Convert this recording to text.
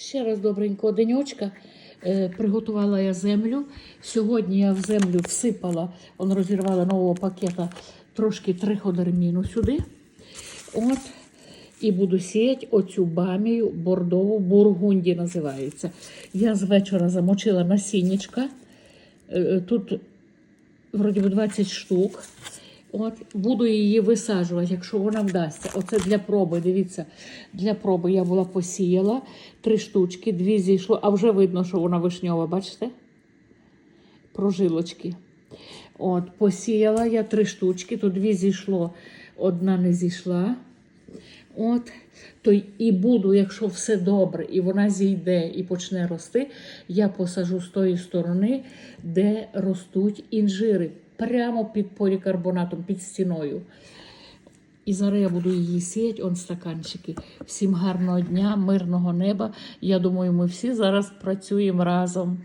Ще раз добренького денечка. Е, Приготувала я землю. Сьогодні я в землю всипала, он розірвала нового пакета трошки триходерміну сюди. От. І буду сіяти оцю бамію бордову бургунді називається. Я з вечора замочила насіннячка. Е, Тут вроді 20 штук. От, буду її висаджувати, якщо вона вдасться. Оце для проби. Дивіться, для проби я була посіяла три штучки, дві зійшло, а вже видно, що вона вишньова, бачите? Прожилочки. От, посіяла я три штучки, то дві зійшло, одна не зійшла. От, то і буду, якщо все добре, і вона зійде і почне рости, я посажу з тої сторони, де ростуть інжири, прямо під полікарбонатом, під стіною. І зараз я буду її сіяти, он стаканчики. Всім гарного дня, мирного неба. Я думаю, ми всі зараз працюємо разом.